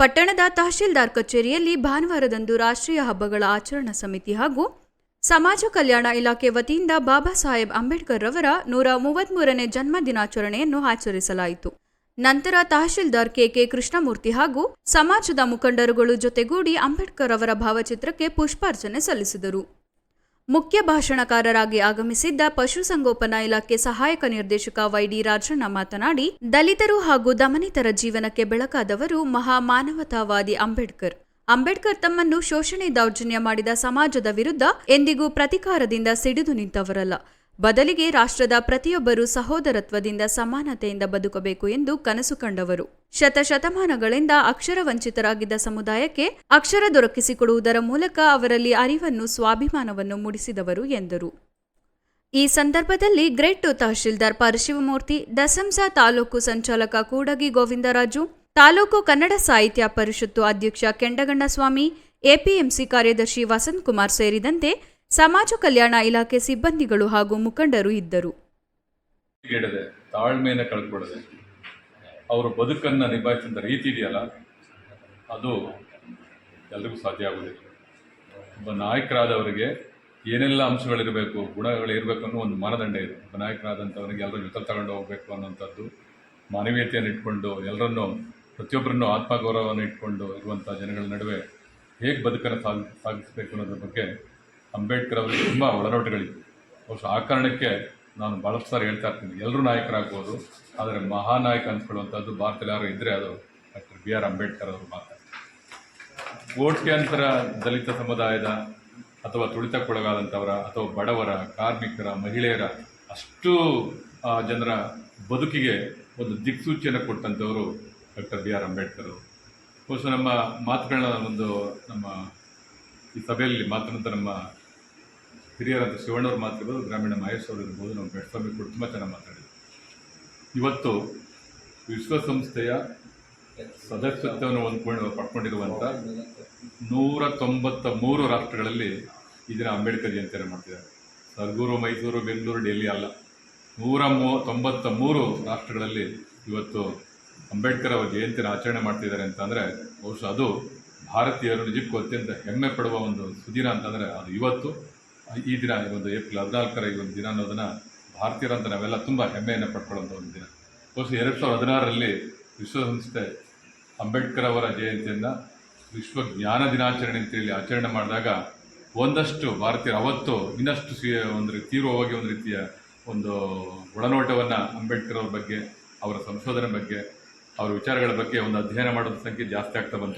ಪಟ್ಟಣದ ತಹಶೀಲ್ದಾರ್ ಕಚೇರಿಯಲ್ಲಿ ಭಾನುವಾರದಂದು ರಾಷ್ಟ್ರೀಯ ಹಬ್ಬಗಳ ಆಚರಣಾ ಸಮಿತಿ ಹಾಗೂ ಸಮಾಜ ಕಲ್ಯಾಣ ಇಲಾಖೆ ವತಿಯಿಂದ ಬಾಬಾ ಸಾಹೇಬ್ ಅಂಬೇಡ್ಕರ್ ರವರ ನೂರ ಮೂವತ್ಮೂರನೇ ಜನ್ಮ ದಿನಾಚರಣೆಯನ್ನು ಆಚರಿಸಲಾಯಿತು. ನಂತರ ತಹಶೀಲ್ದಾರ್ ಕೆಕೆ ಕೃಷ್ಣಮೂರ್ತಿ ಹಾಗೂ ಸಮಾಜದ ಮುಖಂಡರುಗಳು ಜೊತೆಗೂಡಿ ಅಂಬೇಡ್ಕರ್ ಅವರ ಭಾವಚಿತ್ರಕ್ಕೆ ಪುಷ್ಪಾರ್ಚನೆ ಸಲ್ಲಿಸಿದರು. ಮುಖ್ಯ ಭಾಷಣಕಾರರಾಗಿ ಆಗಮಿಸಿದ್ದ ಪಶುಸಂಗೋಪನಾ ಇಲಾಖೆ ಸಹಾಯಕ ನಿರ್ದೇಶಕ ವೈಡಿ ರಾಜಣ್ಣ ಮಾತನಾಡಿ, ದಲಿತರು ಹಾಗೂ ದಮನಿತರ ಜೀವನಕ್ಕೆ ಬೆಳಕಾದವರು ಮಹಾ ಮಾನವತಾವಾದಿ ಅಂಬೇಡ್ಕರ್. ಅಂಬೇಡ್ಕರ್ ತಮ್ಮನ್ನು ಶೋಷಣೆ ದೌರ್ಜನ್ಯ ಮಾಡಿದ ಸಮಾಜದ ವಿರುದ್ಧ ಎಂದಿಗೂ ಪ್ರತಿಕಾರದಿಂದ ಸಿಡಿದು ನಿಂತವರಲ್ಲ. ಬದಲಿಗೆ ರಾಷ್ಟ್ರದ ಪ್ರತಿಯೊಬ್ಬರೂ ಸಹೋದರತ್ವದಿಂದ ಸಮಾನತೆಯಿಂದ ಬದುಕಬೇಕು ಎಂದು ಕನಸು ಕಂಡವರು. ಶತಶತಮಾನಗಳಿಂದ ಅಕ್ಷರ ವಂಚಿತರಾಗಿದ್ದ ಸಮುದಾಯಕ್ಕೆ ಅಕ್ಷರ ದೊರಕಿಸಿಕೊಡುವುದರ ಮೂಲಕ ಅವರಲ್ಲಿ ಅರಿವನ್ನು, ಸ್ವಾಭಿಮಾನವನ್ನು ಮೂಡಿಸಿದವರು ಎಂದರು. ಈ ಸಂದರ್ಭದಲ್ಲಿ ಗ್ರೇಟ್ ತಹಶೀಲ್ದಾರ್ ಪರಶಿವಮೂರ್ತಿ, ದಸಂಸ ತಾಲೂಕು ಸಂಚಾಲಕ ಕೂಡಗಿ ಗೋವಿಂದರಾಜು, ತಾಲೂಕು ಕನ್ನಡ ಸಾಹಿತ್ಯ ಪರಿಷತ್ತು ಅಧ್ಯಕ್ಷ ಕೆಂಡಗಣ್ಣಸ್ವಾಮಿ, ಎಪಿಎಂಸಿ ಕಾರ್ಯದರ್ಶಿ ವಸಂತ್ ಕುಮಾರ್ ಸೇರಿದಂತೆ ಸಮಾಜ ಕಲ್ಯಾಣ ಇಲಾಖೆ ಸಿಬ್ಬಂದಿಗಳು ಹಾಗೂ ಮುಖಂಡರು ಇದ್ದರು. ತಾಳ್ಮೆಯನ್ನು ಕಳ್ಕೊಳ್ಳದೆ ಅವರು ಬದುಕನ್ನು ನಿಭಾಯಿಸಿದ ರೀತಿ ಇದೆಯಲ್ಲ, ಅದು ಎಲ್ರಿಗೂ ಸಾಧ್ಯ ಆಗೋದಿಲ್ಲ. ಒಬ್ಬ ನಾಯಕರಾದವರಿಗೆ ಏನೆಲ್ಲ ಅಂಶಗಳಿರಬೇಕು ಗುಣಗಳಿರಬೇಕು ಅನ್ನೋ ಒಂದು ಮಾನದಂಡ ಇದೆ. ಒಬ್ಬ ನಾಯಕರಾದಂಥವರಿಗೆ ಎಲ್ಲರೂ ಜೊತೆ ತಗೊಂಡು ಹೋಗಬೇಕು ಅನ್ನೋಂಥದ್ದು ಮಾನವೀಯತೆಯನ್ನು ಇಟ್ಕೊಂಡು ಎಲ್ಲರನ್ನೂ ಪ್ರತಿಯೊಬ್ಬರನ್ನು ಆತ್ಮಗೌರವವನ್ನು ಇಟ್ಕೊಂಡು ಇರುವಂಥ ಜನಗಳ ನಡುವೆ ಹೇಗೆ ಬದುಕನ್ನು ಸಾಗಿ, ಸಾಗಿಸಬೇಕು ಅನ್ನೋದ್ರ ಬಗ್ಗೆ ಅಂಬೇಡ್ಕರ್ ಅವರಿಗೆ ತುಂಬ ಒಳನೋಟಗಳಿವೆ ಬಹುಶಃ ಆ ಕಾರಣಕ್ಕೆ ನಾನು ಭಾಳಷ್ಟು ಸಾರಿ ಹೇಳ್ತಾ ಇರ್ತೀನಿ. ಎಲ್ಲರೂ ನಾಯಕರಾಗ್ಬೋದು, ಆದರೆ ಮಹಾನಾಯಕ ಅನ್ಸ್ಕೊಳ್ಳುವಂಥದ್ದು ಭಾರತದಲ್ಲಿ ಯಾರು ಇದ್ದರೆ ಅದು ಡಾಕ್ಟರ್ ಬಿ ಆರ್ ಅಂಬೇಡ್ಕರ್ ಅವರು ಮಾತ್ರ. ಅಂತರ ದಲಿತ ಸಮುದಾಯದ ಅಥವಾ ತುಳಿತಕ್ಕೊಳಗಾದಂಥವರ ಅಥವಾ ಬಡವರ, ಕಾರ್ಮಿಕರ, ಮಹಿಳೆಯರ ಅಷ್ಟು ಜನರ ಬದುಕಿಗೆ ಒಂದು ದಿಕ್ಸೂಚಿಯನ್ನು ಕೊಟ್ಟಂಥವರು ಡಾಕ್ಟರ್ ಬಿ ಆರ್ ಅಂಬೇಡ್ಕರ್ ಅವರು. ಬಹುಶಃ ನಮ್ಮ ಮಾತುಗಳನ್ನ ಒಂದು ನಮ್ಮ ಈ ಸಭೆಯಲ್ಲಿ ಮಾತನಾಡಿದ ನಮ್ಮ ಹಿರಿಯರಾದ ಶಿವಣ್ಣವ್ರು ಮಾತಿರ್ಬೋದು ಗ್ರಾಮೀಣ ಮಹೇಶ್ ಅವರು ಇರ್ಬೋದು, ನಮ್ಮ ಬೆಟ್ಟಸ್ವಾಮಿ ಕೂಡ ತುಂಬ ಚೆನ್ನಾಗಿ ಮಾತಾಡಿದ್ರು. ಇವತ್ತು ವಿಶ್ವಸಂಸ್ಥೆಯ ಸದಸ್ಯತ್ವವನ್ನು ಹೊಂದ್ಕೊಂಡು ಪಡ್ಕೊಂಡಿರುವಂಥ ನೂರ ತೊಂಬತ್ತ ಮೂರು ರಾಷ್ಟ್ರಗಳಲ್ಲಿ ಈ ದಿನ ಅಂಬೇಡ್ಕರ್ ಜಯಂತಿಯನ್ನು ಮಾಡ್ತಿದ್ದಾರೆ. ಸರ್ಗೂರು, ಮೈಸೂರು, ಬೆಂಗಳೂರು, ಡೆಲ್ಲಿ ಅಲ್ಲ. ನೂರ ಮೂ ತೊಂಬತ್ತ ಮೂರು ರಾಷ್ಟ್ರಗಳಲ್ಲಿ ಇವತ್ತು ಅಂಬೇಡ್ಕರ್ ಅವರ ಜಯಂತಿನ ಆಚರಣೆ ಮಾಡ್ತಿದ್ದಾರೆ ಅಂತಂದರೆ ಬಹುಶಃ ಅದು ಭಾರತೀಯರು ನಿಜಕ್ಕೂ ಅತ್ಯಂತ ಹೆಮ್ಮೆ ಪಡುವ ಒಂದು ಸುದಿನ ಅಂತಂದರೆ ಅದು ಇವತ್ತು. ಈ ದಿನ ಈ ಒಂದು ಏಪ್ರಿಲ್ ಹದಿನಾಲ್ಕರ ಈ ಒಂದು ದಿನ ಅನ್ನೋದನ್ನು ಭಾರತೀಯರಂತ ನಾವೆಲ್ಲ ತುಂಬ ಹೆಮ್ಮೆಯನ್ನು ಪಡ್ಕೊಳ್ಳುವಂಥ ಒಂದು ದಿನ. ವರ್ಷ ಎರಡು ಸಾವಿರದ ಹದಿನಾರರಲ್ಲಿ ವಿಶ್ವಸಂಸ್ಥೆ ಅಂಬೇಡ್ಕರ್ ಅವರ ಜಯಂತಿಯನ್ನು ವಿಶ್ವ ಜ್ಞಾನ ದಿನಾಚರಣೆ ಅಂತೇಳಿ ಆಚರಣೆ ಮಾಡಿದಾಗ ಒಂದಷ್ಟು ಭಾರತೀಯರು ಅವತ್ತು ಇನ್ನಷ್ಟು ಸಿ ಒಂದು ತೀವ್ರವಾಗಿ ಒಂದು ರೀತಿಯ ಒಂದು ಒಳನೋಟವನ್ನು ಅಂಬೇಡ್ಕರ್ ಅವ್ರ ಬಗ್ಗೆ, ಅವರ ಸಂಶೋಧನೆ ಬಗ್ಗೆ, ಅವರ ವಿಚಾರಗಳ ಬಗ್ಗೆ ಒಂದು ಅಧ್ಯಯನ ಮಾಡೋದ್ರ ಸಂಖ್ಯೆ ಜಾಸ್ತಿ ಆಗ್ತಾ ಬಂತು.